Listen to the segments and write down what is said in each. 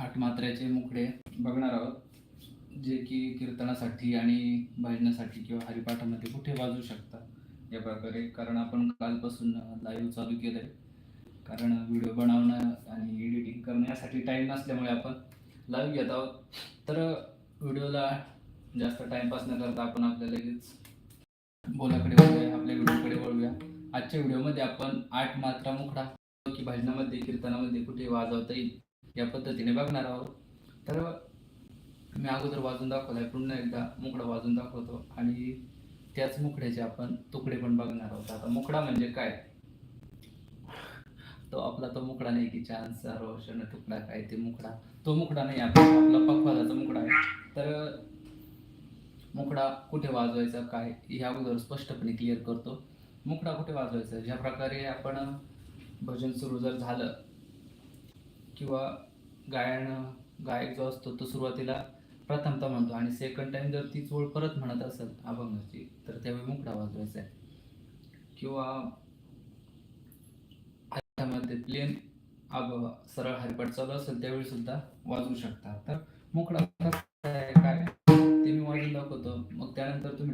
आठ मात्र्याचे मुकडे बघणार आहोत. जे की कीर्तनासाठी आणि भजनासाठी किंवा हरिपाठामध्ये कुठे वाजू शकतात या प्रकारे. कारण आपण कालपासून लाईव्ह चालू केलंय. कारण व्हिडिओ बनवणं आणि एडिटिंग करणं यासाठी टाईम नसल्यामुळे आपण लाईव्ह घेत आहोत. तर व्हिडिओला जास्त टाइमपास न करता आपण आपल्या लगेच बोलाकडे वळूया आपल्या व्हिडिओकडे वळूया. आजच्या व्हिडिओमध्ये आपण आठ मात्रा मुखडा की भजनामध्ये कीर्तनामध्ये कुठे वाजवता येईल या पद्धतीने बघणार आहोत. तर मी अगोदर वाजून दाखवलाय पुन्हा एकदा मुकडा वाजून दाखवतो आणि त्याच मुकड्याचे आपण तुकडे पण बघणार आहोत. आता मुकडा म्हणजे काय? तो आपला तो मुकडा नाही की चान्स रोशन तुकडा काय ते मुकडा. तो मुकडा नाही आपला आपला पखवाजाचा मुकडा आहे. तर मुकडा कुठे वाजवायचा काय हे अगोदर स्पष्टपणे क्लिअर करतो. मुकडा कुठे वाजवायचा? ज्या प्रकारे आपण भजन सुरू जर झालं किंवा गायन गायक जो असतो तो सुरुवातीला प्रथमता म्हणतो आणि सेकंड टाइम जर तीच ओळ परत म्हणत असेल अभंगाची तर त्यावेळी मुकडा वाजवायचा आहे. किंवा हातामध्ये प्लेन अभ सरळ हरिपाठ चालू असेल त्यावेळी सुद्धा वाजवू शकता. तर मुकडा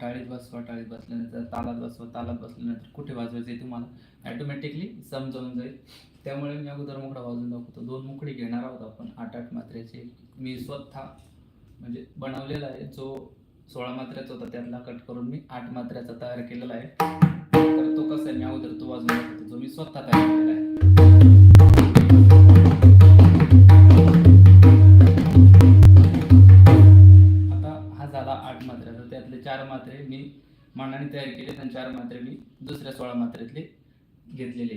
टाळीत बसवा टाळीत बसल्यानंतर तालात बसवा तालात बसल्यानंतर कुठे वाजवायचं ते तुम्हाला ॲटोमॅटिकली समजावून जाईल. त्यामुळे मी अगोदर मुकडा वाजून दाखवतो. दोन मुकडी घेणार आहोत आपण आठ आठ मात्र्याचे. मी स्वतः म्हणजे बनवलेला आहे जो सोळा मात्र्याचा होता त्यातला कट करून मी आठ मात्र्याचा तयार केलेला आहे. तर तो कसा आहे मी अगोदर तो वाजून दाखवतो. जो मी स्वतः तयार केलेला आहे. मात्रे मी मांडाने तयार केले आणि चार मात्रे मी दुसऱ्या सोळा मात्रेतले घेतलेले.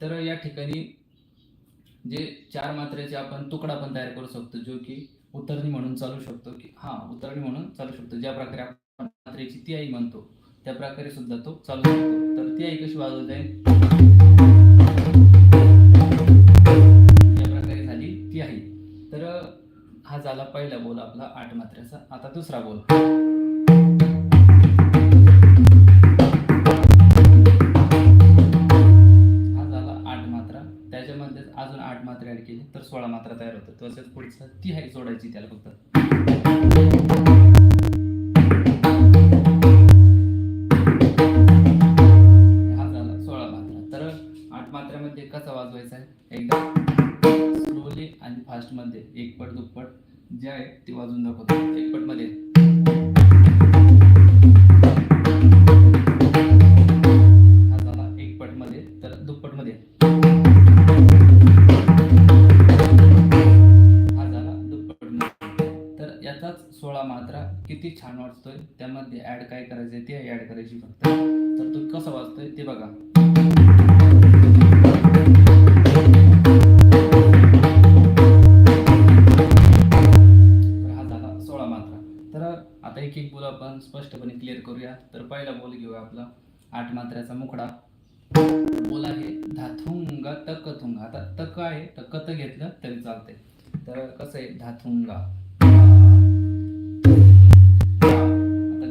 तर या ठिकाणी जे चार मात्रेचे आपण तुकडा पण तयार करू शकतो जो की उतरणी म्हणून चालू शकतो की हा उतरणी म्हणून चालू शकतो. ज्या प्रकारे आपण मात्रेची ती आई म्हणतो त्या प्रकारे सुद्धा तो चालू शकतो. तर ती आई कशी वाजवत आहे या प्रकारे झाली ती आई तर हा झाला पहिला बोल आपला आठ मात्र्याचा. आता दुसरा बोल. सोळा मात्रा तयार होतो. तसेच पुढचं ती आहे जोडायची त्याला फक्त. सोळा तर आठ कसा वाजवायचा आहे? एकदा स्लोली आणि फास्टमध्ये एक पट दुप्पट जे आहे ते वाजवून दाखवतो. एक मध्ये मात्रा किती छान वाजतोय त्यामध्ये ऍड काय करायचं ते ऍड करायची फक्त. तर तो कसा वाजतोय ते बघा. हा झाला सोळा मात्रा. तर आता एक एक बोल आपण स्पष्टपणे क्लिअर करूया. तर पहिला बोल घेऊया आपला. आठ मात्र्याचा मुकडा बोल आहे धाथुंगा तकथुंगा. आता तक आहे तर कत घेतलं तरी चालते तर कसं आहे? धाथुंगा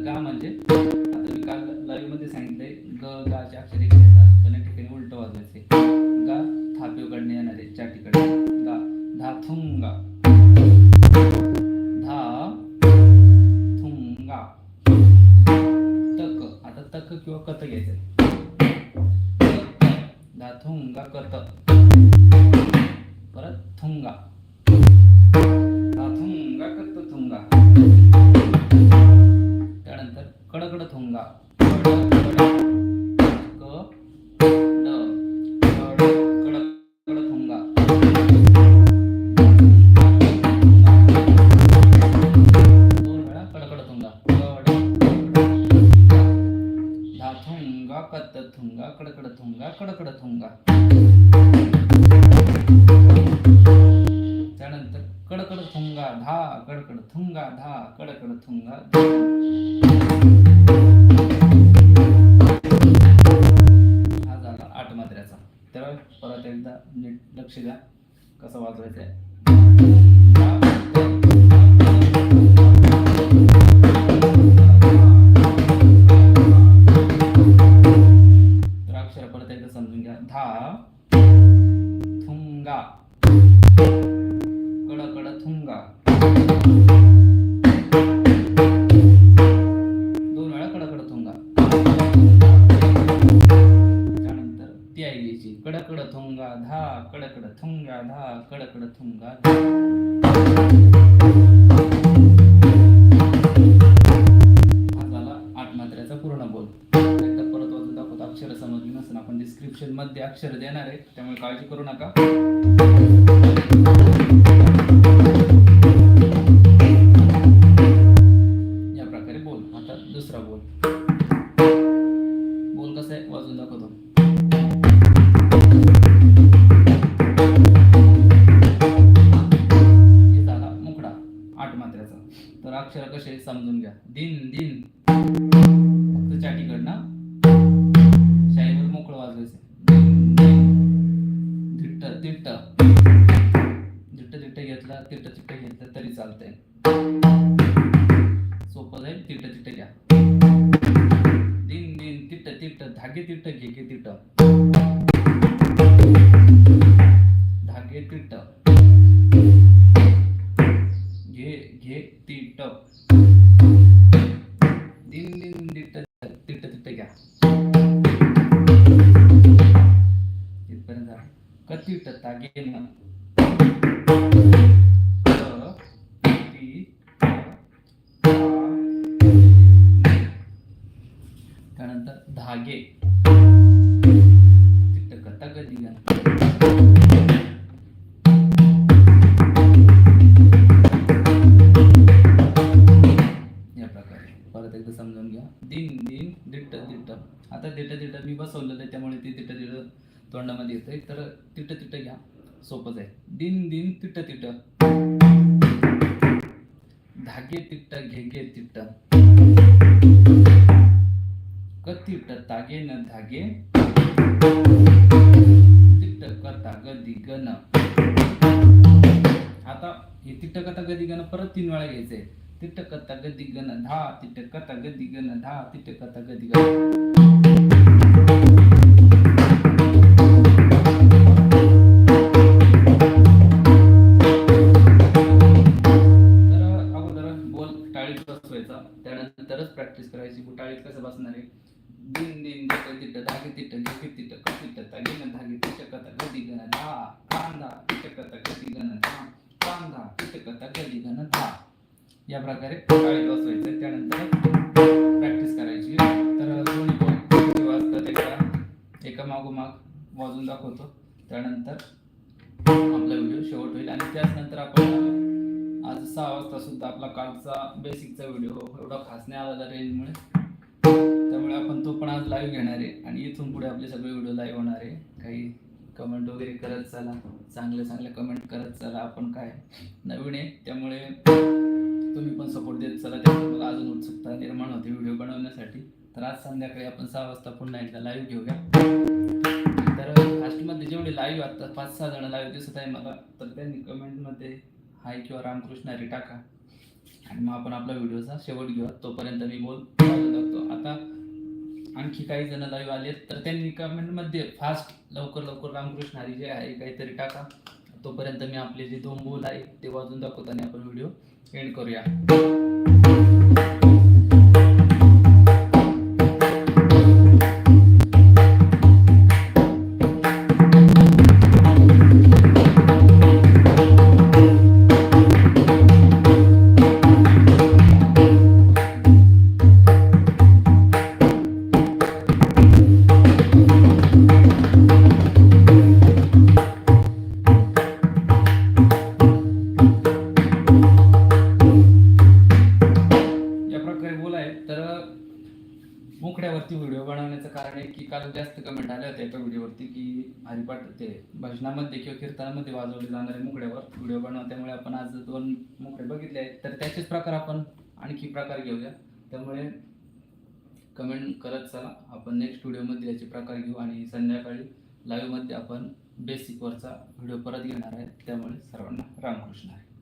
गा म्हणजे? आता मी काल लाईव्हमध्ये सांगितलंय ग गाचे अक्षर एक पण ठिकाणी उलट वाजवायचे गा थापे येणारे चार ठिकाणी गा धाथुंगा धा थुंगा. तक. आता तक किंवा कत घ्यायचं धाथुंगा कत. थुंगा त्यानंतर कडकड थुंगा धा कडकड थुंगा धा कडकड थुंगा हा झाला आठ मात्र्याचा. तर परत एकदा नीट लक्ष द्या कसं वाजवायचं आहे धा कडकड थुंगा धा कडकड थुंगा हा झाला आठ मात्र्याचा पूर्ण बोल एकदा परत वाजून अक्षर समजली नसेल. आपण डिस्क्रिप्शनमध्ये अक्षर देणार आहे. त्यामुळे काळजी करू नका. आठ तर अक्षर कसे आहेत समजून घ्या. दिन दिन. फक्त चाटीकडनं शाईवर मोकळं वाजवायचं. दिन धिट्ट तिट्ट धिट्ट तिट्ट घेतला तिट्ट तिट्ट घेतलं तरी चालतंय. सोपं जाईल. तिट्ट तिट्ट घ्या. दिन दिन. तिट्ट तिट्ट धागे तिट्ट घे घे तिट्ट धागे तिट्ट प्रकारे. परत एकदा समजून घ्या. दिन दिन दिट्ट दिट्ट. आता दिट्ट दिट्ट मी बसवलेलं आहे त्यामुळे ते तिट्ट तिट्ट तोंडामध्ये येतंय तर तिट्ट तिट्ट घ्या. सोपंच आहे. दिन दिन तिट्ट तिट्ट धागे तिट्ट घे तिट्ट कतिट्ट तागे न धागे. तिट्ट करता गदी गण आता हे तिट्ट कथा गदी गण परत तीन वेळा घ्यायचंय. तिट्ट कथा गदी गण धा तिट्ट कथा गदी गण धा तिट्ट कथा गदी गण तर अगोदर बोल टाळीत बसवायचा. त्यानंतरच प्रॅक्टिस करायची. टाळीत कसं बसणार आहे? दिन दिन तिट्ट तिट्ट धागे तिट्ट घेगे तिट्ट कतिट्ट तागे धागे तिट्ट गदी गण धा कांदा तिट्ट कथा गदी गण धा कांदा तिट्ट कथा गदी या प्रकारे काळीत बसवायचं. त्यानंतर प्रॅक्टिस करायची. तर दोन्ही पॉईंट किती वाजतात एका एका मागोमाग वाजून दाखवतो. त्यानंतर आपला व्हिडिओ शेवट होईल. आणि त्याचनंतर आपण आज सहा वाजता सुद्धा आपला कालचा बेसिकचा व्हिडिओ एवढा खास नाही आला रेंजमुळे त्यामुळे आपण तो पण आज लाईव्ह घेणार आहे. आणि इथून पुढे आपले सगळे व्हिडिओ लाईव्ह होणार आहे. काही कमेंट वगैरे करत चला. चांगले चांगले कमेंट करत चला. आपण काय नवीन आहे त्यामुळे तुम्ही पण सपोर्ट देत चला त्यामुळे मला अजून उत्सुकता निर्माण होते व्हिडिओ बनवण्यासाठी. तर आज संध्याकाळी आपण सहा वाजता पुन्हा एकदा लाईव्ह घेऊया. तर फास्टमध्ये जेवढे लाईव्ह आता पाच सहा जण लाईव्ह दिसत आहे मला तर त्यांनी कमेंटमध्ये हाय किंवा रामकृष्ण हरी टाका. आणि मग आपण आपला व्हिडिओचा शेवट घेऊया. तोपर्यंत मी बोल लागतो आता आणखी काही जण लाईव्ह आलेत तर त्यांनी कमेंटमध्ये फास्ट लवकर लवकर रामकृष्ण हरी जे आहे काहीतरी टाका. तोपर्यंत मी आपले जे दोन बोल आहे ते वाजून दाखवतो आणि आपण व्हिडिओ एंड करूया. हरिपाठ ते भजनामध्ये किंवा कीर्तनामध्ये वाजवले जाणारे मोकड्यावर व्हिडिओ बनवा. त्यामुळे आपण आज दोन मुकडे बघितले आहेत. तर त्याचेच प्रकार आपण आणखी प्रकार घेऊया. त्यामुळे कमेंट करत चला. आपण नेक्स्ट व्हिडिओमध्ये याचे प्रकार घेऊ आणि संध्याकाळी लाईव्हमध्ये आपण बेसिकवरचा व्हिडिओ परत घेणार आहे त्यामुळे सर्वांना रामकृष्ण आहे